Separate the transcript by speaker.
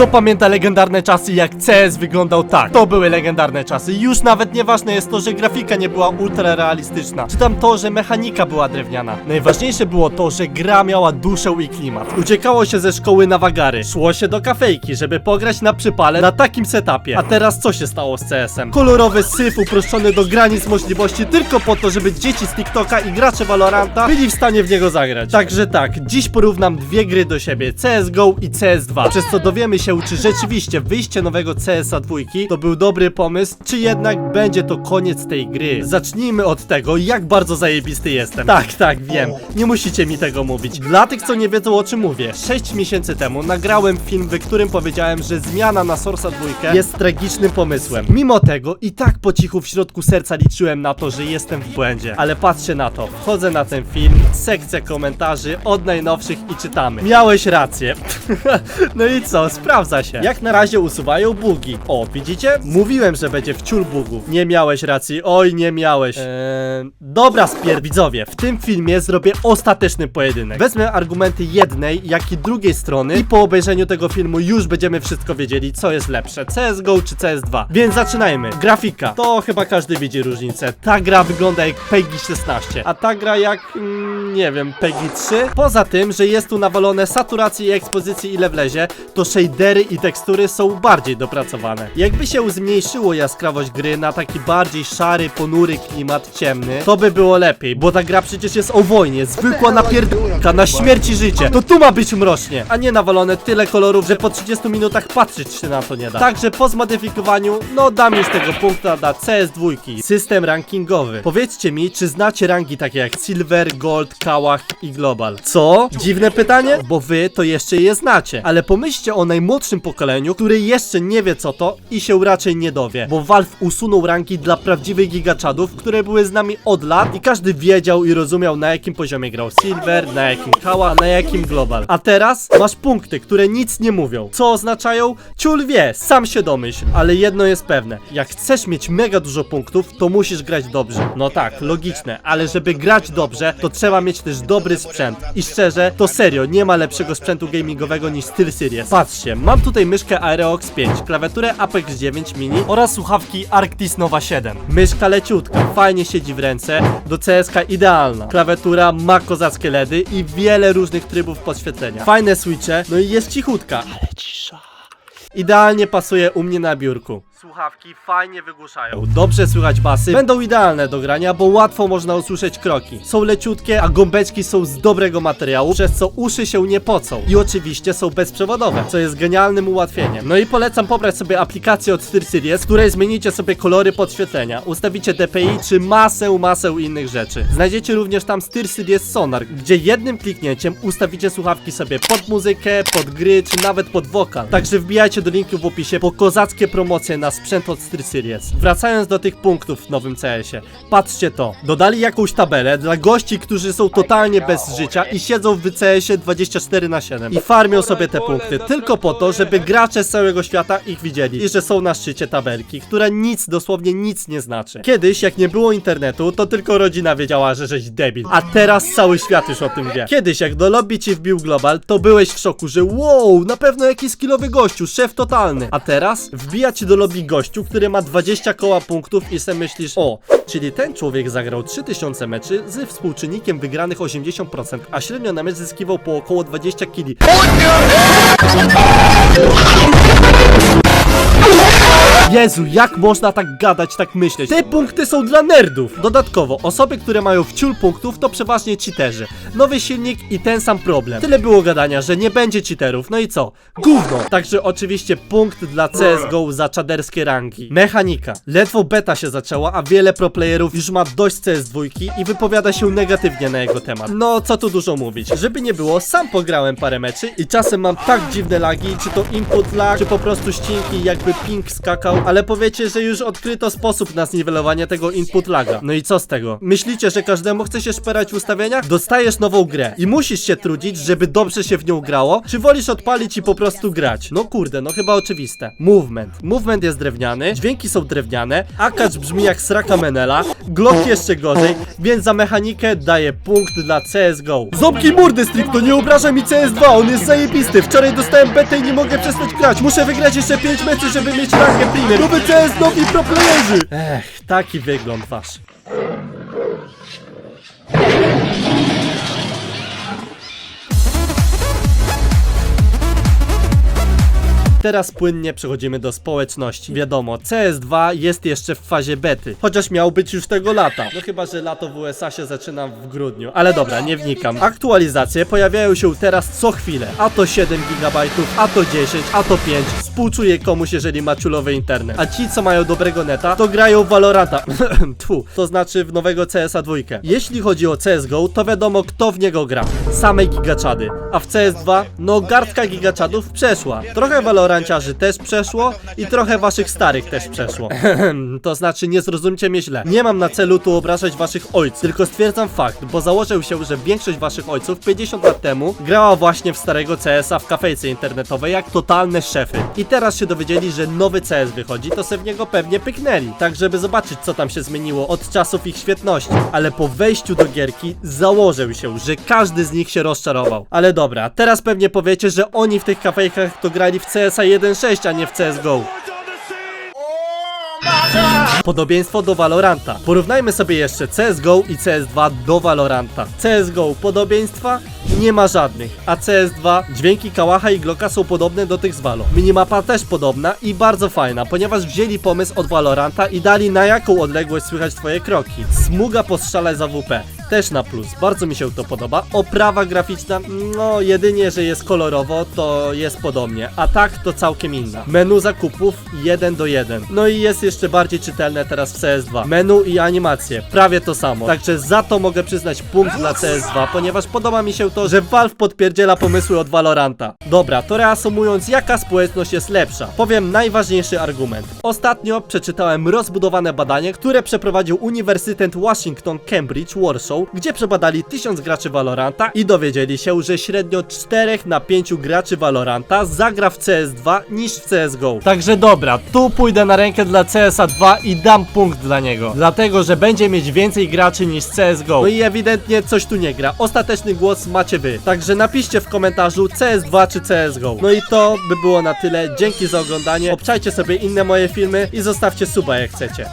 Speaker 1: Kto pamięta legendarne czasy, jak CS wyglądał tak? To były legendarne czasy. Już nawet nieważne jest to, że grafika nie była ultra realistyczna, czy tam to, że mechanika była drewniana. Najważniejsze było to, że gra miała duszę i klimat. Uciekało się ze szkoły na wagary, szło się do kafejki, żeby pograć na przypale na takim setupie. A teraz co się stało z CS-em? Kolorowy syf uproszczony do granic możliwości tylko po to, żeby dzieci z TikToka i gracze Valoranta byli w stanie w niego zagrać. Także tak, dziś porównam dwie gry do siebie, CSGO i CS2, przez co dowiemy się, czy rzeczywiście wyjście nowego CS-a dwójki to był dobry pomysł, czy jednak będzie to koniec tej gry. Zacznijmy od tego, jak bardzo zajebisty jestem. Tak, tak, wiem, nie musicie mi tego mówić. Dla tych, co nie wiedzą o czym mówię, 6 miesięcy temu nagrałem film, w którym powiedziałem, że zmiana na Source'a dwójkę jest tragicznym pomysłem. Mimo tego, i tak po cichu w środku serca liczyłem na to, że jestem w błędzie. Ale patrzcie na to, wchodzę na ten film, sekcja komentarzy od najnowszych i czytamy. Miałeś rację. no i co, sprawdza się. Jak na razie usuwają bugi. O, widzicie? Mówiłem, że będzie wciul bugów. Nie miałeś racji, oj nie miałeś. Eee, dobra spier widzowie, w tym filmie zrobię ostateczny pojedynek. Wezmę argumenty jednej, jak i drugiej strony i po obejrzeniu tego filmu już będziemy wszystko wiedzieli, co jest lepsze, CSGO czy CS2. Więc zaczynajmy. Grafika. To chyba każdy widzi różnicę. Ta gra wygląda jak PEGI 16, a ta gra jak, mm, nie wiem, PEGI 3. Poza tym, że jest tu nawalone saturacji i ekspozycji ile wlezie, to shadery i tekstury są bardziej dopracowane. Jakby się zmniejszyło jaskrawość gry na taki bardziej szary, ponury klimat ciemny, to by było lepiej, bo ta gra przecież jest o wojnie, zwykła napierdolka na śmierć i życie. To tu ma być mrocznie, a nie nawalone tyle kolorów, że po 30 minutach patrzeć się na to nie da. Także po zmodyfikowaniu, no dam już tego punkta dla CS2. System rankingowy. Powiedzcie mi, czy znacie rangi takie jak Silver, Gold, Kałach i Global? Co? Dziwne pytanie? Bo wy to jeszcze je znacie. Ale pomyślcie o najmłodszym pokoleniu, który jeszcze nie wie co to i się raczej nie dowie. Bo Valve usunął rangi dla prawdziwych gigaczadów, które były z nami od lat i każdy wiedział i rozumiał na jakim poziomie grał Silver, na jakim Kała, na jakim Global. A teraz masz punkty, które nic nie mówią. Co oznaczają? Ciul wie, sam się domyśl. Ale jedno jest pewne. Jak chcesz mieć mega dużo punktów, to musisz grać dobrze. No tak, logiczne, ale żeby grać dobrze, to trzeba mieć też dobry sprzęt. I szczerze, to serio, nie ma lepszego sprzętu gamingowego niż SteelSeries. Patrzcie, mam tutaj myszkę Aerox 5, klawiaturę Apex 9 Mini oraz słuchawki Arctis Nova 7. Myszka leciutka, fajnie siedzi w ręce, do CSK idealna. Klawiatura ma kozackie LEDy i wiele różnych trybów podświetlenia. Fajne switche, no i jest cichutka. Ale cisza. Idealnie pasuje u mnie na biurku. Słuchawki fajnie wygłuszają. Dobrze słychać basy. Będą idealne do grania, bo łatwo można usłyszeć kroki. Są leciutkie, a gąbeczki są z dobrego materiału, przez co uszy się nie pocą. I oczywiście są bezprzewodowe, co jest genialnym ułatwieniem. No i polecam pobrać sobie aplikację od SteelSeries, w której zmienicie sobie kolory podświetlenia, ustawicie DPI czy masę, masę innych rzeczy. Znajdziecie również tam SteelSeries Sonar, gdzie jednym kliknięciem ustawicie słuchawki sobie pod muzykę, pod gry, czy nawet pod wokal. Także wbijajcie do linku w opisie po kozackie promocje na sprzęt od SteelSeries. Wracając do tych punktów w nowym CS-ie. Patrzcie to. Dodali jakąś tabelę dla gości, którzy są totalnie bez życia i siedzą w CS-ie 24 na 7 i farmią sobie te punkty tylko po to, żeby gracze z całego świata ich widzieli i że są na szczycie tabelki, która nic, dosłownie nic nie znaczy. Kiedyś, jak nie było internetu, to tylko rodzina wiedziała, że żeś debil. A teraz cały świat już o tym wie. Kiedyś, jak do lobby ci wbił Global, to byłeś w szoku, że wow, na pewno jakiś skillowy gościu, szef totalny. A teraz wbija ci do lobby gościu, który ma 20 koła punktów i se myślisz, o, czyli ten człowiek zagrał 3000 meczy ze współczynnikiem wygranych 80%, a średnio na mecz zyskiwał po około 20 kili. Jezu, jak można tak gadać, tak myśleć? Te punkty są dla nerdów! Dodatkowo, osoby, które mają wciul punktów, to przeważnie cheaterzy. Nowy silnik i ten sam problem. Tyle było gadania, że nie będzie cheaterów, no i co? Gówno! Także oczywiście punkt dla CSGO za czaderskie rangi. Mechanika. Ledwo beta się zaczęła, a wiele proplayerów już ma dość CS2 i wypowiada się negatywnie na jego temat. No, co tu dużo mówić. Żeby nie było, sam pograłem parę meczy i czasem mam tak dziwne lagi, czy to input lag, czy po prostu ścinki, jakby ping skakał, Ale powiecie, że już odkryto sposób na zniwelowanie tego input laga. No i co z tego? Myślicie, że każdemu chce się szperać w ustawieniach? Dostajesz nową grę i musisz się trudzić, żeby dobrze się w nią grało? Czy wolisz odpalić i po prostu grać? No kurde, no chyba oczywiste. Movement. Movement jest drewniany, dźwięki są drewniane, akacz brzmi jak sraka Menela, Glock jeszcze gorzej, więc za mechanikę daję punkt dla CSGO. Ząbki mordy stricto, nie obraża mi CS2, on jest zajebisty. Wczoraj dostałem betę i nie mogę przestać grać. Muszę wygrać jeszcze 5 meczy, żeby mieć rangę premier. Nowy CS, nowi pro playerzy. Ech, taki wygląd wasz. Teraz płynnie przechodzimy do społeczności. Wiadomo, CS2 jest jeszcze w fazie bety, chociaż miał być już tego lata. No chyba, że lato w USA się zaczyna w grudniu. Ale dobra, nie wnikam. Aktualizacje pojawiają się teraz co chwilę. A to 7 GB, a to 10, a to 5. Współczuję komuś, jeżeli ma czulowy internet. A ci, co mają dobrego neta, to grają w Valoranta. Tfu, to znaczy w nowego CSa 2. Jeśli chodzi o CSGO, to wiadomo kto w niego gra. Same gigaczady. A w CS2, no garstka gigaczadów przeszła. Trochę Valoranciarzy też przeszło i trochę waszych starych też przeszło. to znaczy nie zrozumcie mnie źle. Nie mam na celu tu obrażać waszych ojców, tylko stwierdzam fakt, bo założył się, że większość waszych ojców 50 lat temu grała właśnie w starego CS-a w kafejce internetowej jak totalne szefy. I teraz się dowiedzieli, że nowy CS wychodzi, to se w niego pewnie pyknęli. Tak żeby zobaczyć co tam się zmieniło od czasów ich świetności. Ale po wejściu do gierki założył się, że każdy z nich się rozczarował. Ale dobra, teraz pewnie powiecie, że oni w tych kafejkach to grali w CS-a 1.6, a nie w CSGO. Podobieństwo do Valoranta. Porównajmy sobie jeszcze CSGO i CS2 do Valoranta. CSGO podobieństwa nie ma żadnych, a CS2 dźwięki Kałacha i Glocka są podobne do tych z Valo. Minimapa też podobna i bardzo fajna, ponieważ wzięli pomysł od Valoranta i dali na jaką odległość słychać twoje kroki. Smuga postrzelać za WP. Też na plus, bardzo mi się to podoba. Oprawa graficzna, no jedynie, że jest kolorowo, to jest podobnie, a tak to całkiem inna. Menu zakupów 1 do 1. No i jest jeszcze bardziej czytelne teraz w CS2. Menu i animacje, prawie to samo. Także za to mogę przyznać punkt dla CS2, ponieważ podoba mi się to, że Valve podpierdziela pomysły od Valoranta. Dobra, to reasumując, jaka społeczność jest lepsza? Powiem najważniejszy argument. Ostatnio przeczytałem rozbudowane badanie, które przeprowadził Uniwersytet Washington Cambridge Warsaw, gdzie przebadali 1000 graczy Valoranta i dowiedzieli się, że średnio 4 na 5 graczy Valoranta zagra w CS2 niż w CSGO. Także dobra, tu pójdę na rękę dla CSA 2 i dam punkt dla niego. Dlatego, że będzie mieć więcej graczy niż CSGO. No i ewidentnie coś tu nie gra. Ostateczny głos macie wy. Także napiszcie w komentarzu CS2 czy CSGO. No i to by było na tyle. Dzięki za oglądanie. Obczajcie sobie inne moje filmy i zostawcie suba jak chcecie.